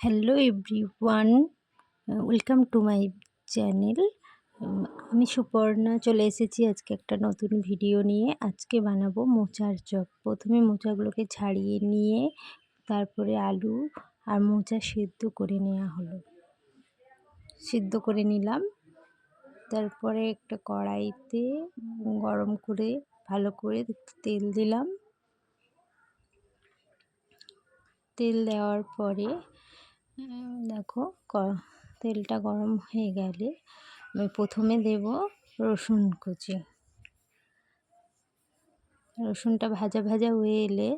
Hello everyone welcome to my channel আমি সুপর্ণা চলে এসেছি আজকে একটা নতুন ভিডিও নিয়ে। আজকে বানাবো মোচার চপ। প্রথমে মোচাগুলোকে ছাড়িয়ে নিয়ে, তারপরে আলু আর মোচা সেদ্ধ করে নেওয়া হলো। সিদ্ধ করে নিলাম। তারপরে একটা কড়াইতে গরম করে ভালো করে তেল দিলাম। তেল দেওয়ার পরে দেখো তেলটা গরম হয়ে গেলে আমি প্রথমে দেব রসুন কুচি। রসুনটা ভাজা ভাজা হয়ে এলে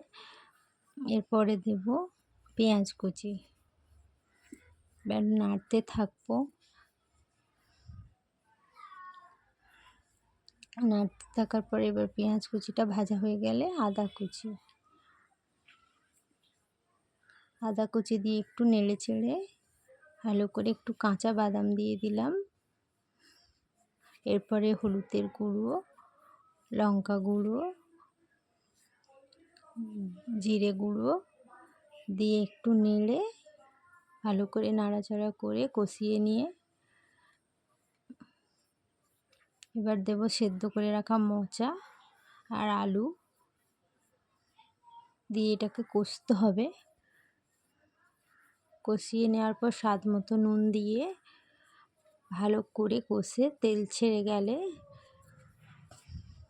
এরপরে দেব পেঁয়াজ কুচি। এবার নাড়তে থাকব। নাড়তে থাকার পরে এবার পেঁয়াজ কুচিটা ভাজা হয়ে গেলে আদা কুচি। আদা কুচি দিয়ে একটু নেড়ে চেড়ে ভালো করে একটু কাঁচা বাদাম দিয়ে দিলাম। এরপরে হলুদের গুঁড়ো, লঙ্কা গুঁড়ো, জিরে গুঁড়ো দিয়ে একটু নেড়ে ভালো করে নাড়াচাড়া করে কষিয়ে নিয়ে এবার দেব সেদ্ধ করে রাখা মোচা আর আলু দিয়ে এটাকে কষতে হবে। কষিয়ে নেওয়ার পর স্বাদ মতো নুন দিয়ে ভালো করে কষে তেল ছেড়ে গেলে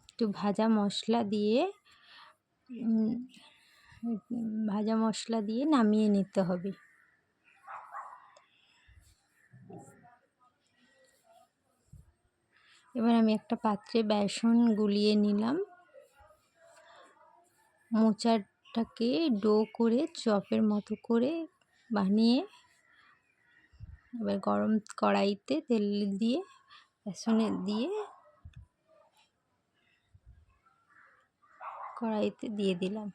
একটু ভাজা মশলা দিয়ে ভাজা মশলা দিয়ে নামিয়ে নিতে হবে। এবার আমি একটা পাত্রে বেসন গুলিয়ে নিলাম। মোচাটাকে ডো করে, চপের মতো করে বানিয়ে এবার গরম কড়াইতে তেল দিয়ে, বেসনে দিয়ে কড়াইতে দিয়ে দিলাম।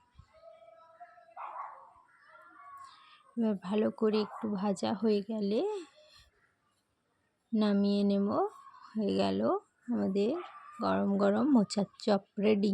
এবার ভালো করে একটু ভাজা হয়ে গেলে নামিয়ে নেব। হয়ে গেল আমাদের গরম গরম মোচার চপ রেডি।